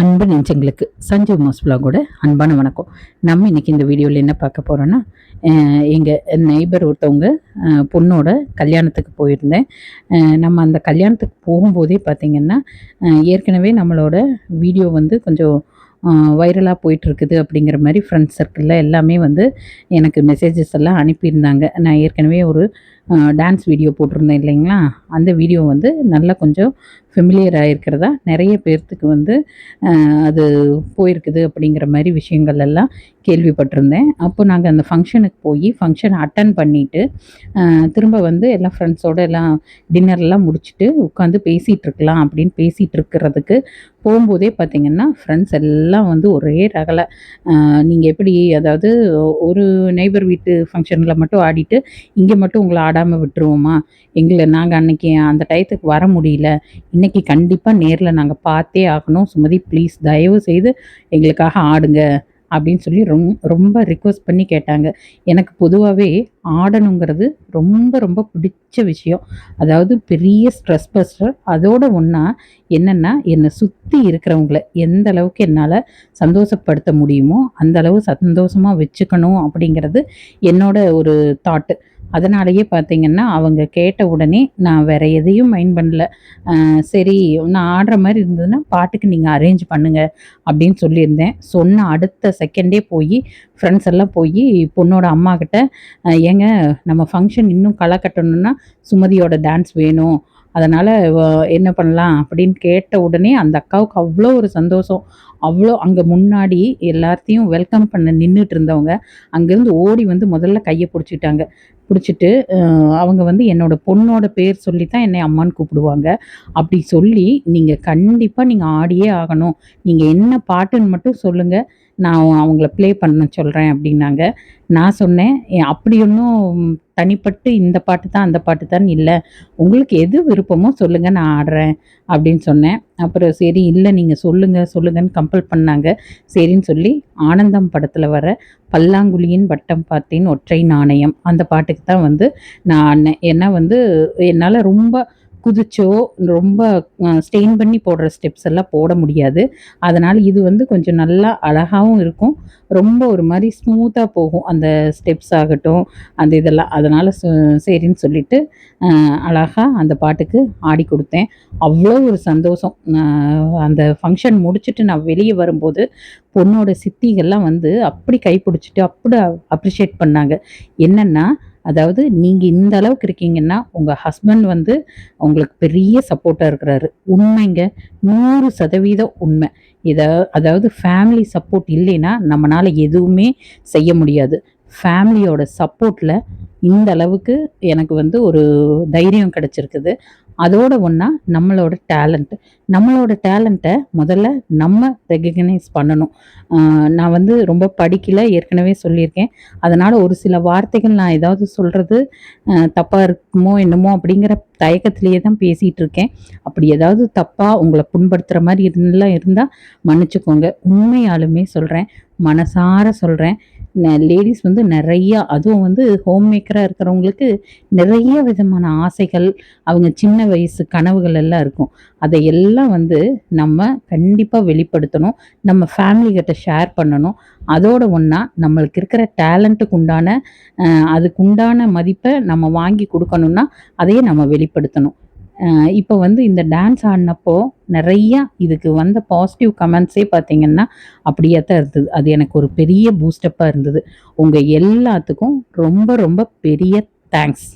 அன்பு நெஞ்சங்களுக்கு சஞ்சீவ் மோஸ் கூட அன்பான வணக்கம். நம்ம இன்றைக்கி இந்த வீடியோவில் என்ன பார்க்க போகிறோன்னா எங்கள் நெய்பர் ஒருத்தவங்க பொண்ணோட கல்யாணத்துக்கு போயிருந்தேன். நம்ம அந்த கல்யாணத்துக்கு போகும்போதே பார்த்திங்கன்னா ஏற்கனவே நம்மளோட வீடியோ வந்து கொஞ்சம் வைரலாக போயிட்டுருக்குது அப்படிங்கிற மாதிரி ஃப்ரெண்ட்ஸ் சர்க்கிளில் எல்லாமே வந்து எனக்கு மெசேஜஸ் எல்லாம் அனுப்பியிருந்தாங்க. நான் ஏற்கனவே ஒரு டான்ஸ் வீடியோ போட்டிருந்தேன் இல்லைங்களா? அந்த வீடியோ வந்து நல்லா கொஞ்சம் ஃபெமிலியர் ஆகிருக்கிறதா நிறைய பேர்த்துக்கு வந்து அது போயிருக்குது அப்படிங்கிற மாதிரி விஷயங்கள் எல்லாம் கேள்விப்பட்டிருந்தேன். அப்போ நாங்கள் அந்த ஃபங்க்ஷனுக்கு போய் ஃபங்க்ஷன் அட்டன் பண்ணிவிட்டு திரும்ப வந்து எல்லாம் ஃப்ரெண்ட்ஸோடு எல்லாம் டின்னர்லாம் முடிச்சுட்டு உட்காந்து பேசிகிட்டு இருக்கலாம் அப்படின்னு பேசிகிட்டு இருக்கிறதுக்கு போகும்போதே பார்த்திங்கன்னா ஃப்ரெண்ட்ஸ் எல்லாம் வந்து ஒரே ரகலை. நீங்கள் எப்படி அதாவது ஒரு நெய்பர் வீட்டு ஃபங்க்ஷனில் மட்டும் ஆடிட்டு இங்கே மட்டும் உங்களை ஆடாமல் விட்டுருவோமா? எங்களை நாங்கள் அன்னைக்கு அந்த டயத்துக்கு வர முடியல. இன்றைக்கி கண்டிப்பாக நேரில் நாங்கள் பார்த்தே ஆகணும். சுமதி ப்ளீஸ் தயவு செய்து எங்களுக்காக ஆடுங்க அப்படின்னு சொல்லி ரொம் ரொம்ப ரிக்வஸ்ட் பண்ணி கேட்டாங்க. எனக்கு பொதுவாகவே ஆடணுங்கிறது ரொம்ப ரொம்ப பிடிச்ச விஷயம். அதாவது பெரிய ஸ்ட்ரெஸ் பஸ்டர் அதோட ஒன்றா என்னென்னா என்னை சுற்றி இருக்கிறவங்கள எந்த அளவுக்கு என்னால் சந்தோஷப்படுத்த முடியுமோ அந்த அளவு சந்தோஷமாக வச்சுக்கணும் அப்படிங்கிறது என்னோட ஒரு தாட்டு அதனாலேயே பார்த்தீங்கன்னா அவங்க கேட்ட உடனே நான் வேறு எதையும் மைண்ட் பண்ணல. சரி நான் ஆடுற மாதிரி இருந்ததுன்னா பாட்டுக்கு நீங்கள் அரேஞ்ச் பண்ணுங்கள் அப்படின்னு சொல்லியிருந்தேன். சொன்ன அடுத்த செகண்டே போய் ஃப்ரெண்ட்ஸ் எல்லாம் போய் பொண்ணோட அம்மா கிட்ட ஏங்க நம்ம ஃபங்க்ஷன் இன்னும் களை கட்டணும்னா சுமதியோட டான்ஸ் வேணும். அதனால் என்ன பண்ணலாம் அப்படின்னு கேட்ட உடனே அந்த அக்காவுக்கு அவ்வளோ ஒரு சந்தோஷம். அவ்வளோ அங்கே முன்னாடி எல்லாத்தையும் வெல்கம் பண்ண நின்றுட்டு இருந்தவங்க அங்கேருந்து ஓடி வந்து முதல்ல கையை பிடிச்சிட்டாங்க. பிடிச்சிட்டு அவங்க வந்து என்னோடய பொண்ணோட பேர் சொல்லி தான் என்னை அம்மான்னு கூப்பிடுவாங்க. அப்படி சொல்லி நீங்கள் கண்டிப்பாக நீங்கள் ஆடியே ஆகணும். நீங்கள் என்ன பாட்டுன்னு மட்டும் சொல்லுங்கள் நான் அவங்கள ப்ளே பண்ண சொல்கிறேன் அப்படின்னாங்க. நான் சொன்னேன் அப்படி ஒன்றும் தனிப்பட்டு இந்த பாட்டு தான் அந்த பாட்டு தான் இல்லை. உங்களுக்கு எது விருப்பமோ சொல்லுங்கள் நான் ஆடுறேன். அப்படின்னு சொன்னேன். அப்புறம் சரி இல்லை நீங்கள் சொல்லுங்கள் சொல்லுங்கன்னு கம்பல் பண்ணாங்க. சரின்னு சொல்லி ஆனந்தம் படத்தில் வர பல்லாங்குழியின் வட்டம் பார்த்தேன் ஒற்றை நாணயம். அந்த பாட்டுக்கு தான் வந்து நான் ஏன்னா வந்து என்னால் ரொம்ப குதிச்சோ ரொம்ப ஸ்டெயின் பண்ணி போடுற ஸ்டெப்ஸ் எல்லாம் போட முடியாது. அதனால் இது வந்து கொஞ்சம் நல்லா அழகாகவும் இருக்கும். ரொம்ப ஒரு மாதிரி ஸ்மூத்தாக போகும். அந்த ஸ்டெப்ஸ் ஆகட்டும் அந்த இதெல்லாம். அதனால் சரின்னு சொல்லிட்டு அழகாக அந்த பாட்டுக்கு ஆடி கொடுத்தேன். அவ்வளோ ஒரு சந்தோஷம். அந்த ஃபங்க்ஷன் முடிச்சுட்டு நான் வெளியே வரும்போது பொண்ணோட சித்திகள்லாம் வந்து அப்படி கைப்பிடிச்சிட்டு அப்படி அப்ரிஷியேட் பண்ணாங்க. என்னென்னா அதாவது நீங்கள் இந்த அளவுக்கு இருக்கீங்கன்னா உங்கள் ஹஸ்பண்ட் வந்து உங்களுக்கு பெரிய சப்போர்ட்டாக இருக்கிறாரு. உண்மைங்க. நூறு சதவீதம் உண்மை. இதை அதாவது ஃபேமிலி சப்போர்ட் இல்லைன்னா நம்மளால் எதுவுமே செய்ய முடியாது. ஃபேமிலியோட சப்போர்ட்டில் இந்த அளவுக்கு எனக்கு வந்து ஒரு தைரியம் கிடச்சிருக்குது. அதோட ஒன்றா நம்மளோட டேலண்ட் நம்மளோட டேலண்ட்டை முதல்ல நம்ம ரெகக்னைஸ் பண்ணணும். நான் வந்து ரொம்ப படிக்கல ஏற்கனவே சொல்லியிருக்கேன். அதனால் ஒரு சில வார்த்தைகள் நான் ஏதாவது சொல்கிறது தப்பாக இருக்குமோ என்னமோ அப்படிங்கிற தயக்கத்திலேயே தான் பேசிகிட்டு இருக்கேன். அப்படி ஏதாவது தப்பாக உங்களை புண்படுத்துகிற மாதிரி இருந்தால் இருந்தால் மன்னிச்சுக்கோங்க. உண்மையாலுமே சொல்கிறேன் மனசார சொல்கிறேன் லேடிஸ் வந்து நிறையா அதுவும் வந்து ஹோம் மேக்கராக இருக்கிறவங்களுக்கு நிறைய விதமான ஆசைகள் அவங்க சின்ன வயசு கனவுகள் எல்லாம் இருக்கும். அதை எல்லாம் வந்து நம்ம கண்டிப்பாக வெளிப்படுத்தணும். நம்ம ஃபேமிலிக்கிட்ட ஷேர் பண்ணணும். அதோட ஒன்றா நம்மளுக்கு இருக்கிற டேலண்ட்டுக்கு உண்டான அதுக்கு உண்டான மதிப்பை நம்ம வாங்கி கொடுக்கணுன்னா அதையே நம்ம வெளிப்படுத்தணும். இப்போ வந்து இந்த டான்ஸ் ஆடினப்போ நிறையா இதுக்கு வந்த பாசிட்டிவ் கமெண்ட்ஸே பார்த்தீங்கன்னா அப்படியே தான் இருந்தது. அது எனக்கு ஒரு பெரிய பூஸ்டப்பாக இருந்தது. உங்கள் எல்லாத்துக்கும் ரொம்ப ரொம்ப பெரிய தேங்க்ஸ்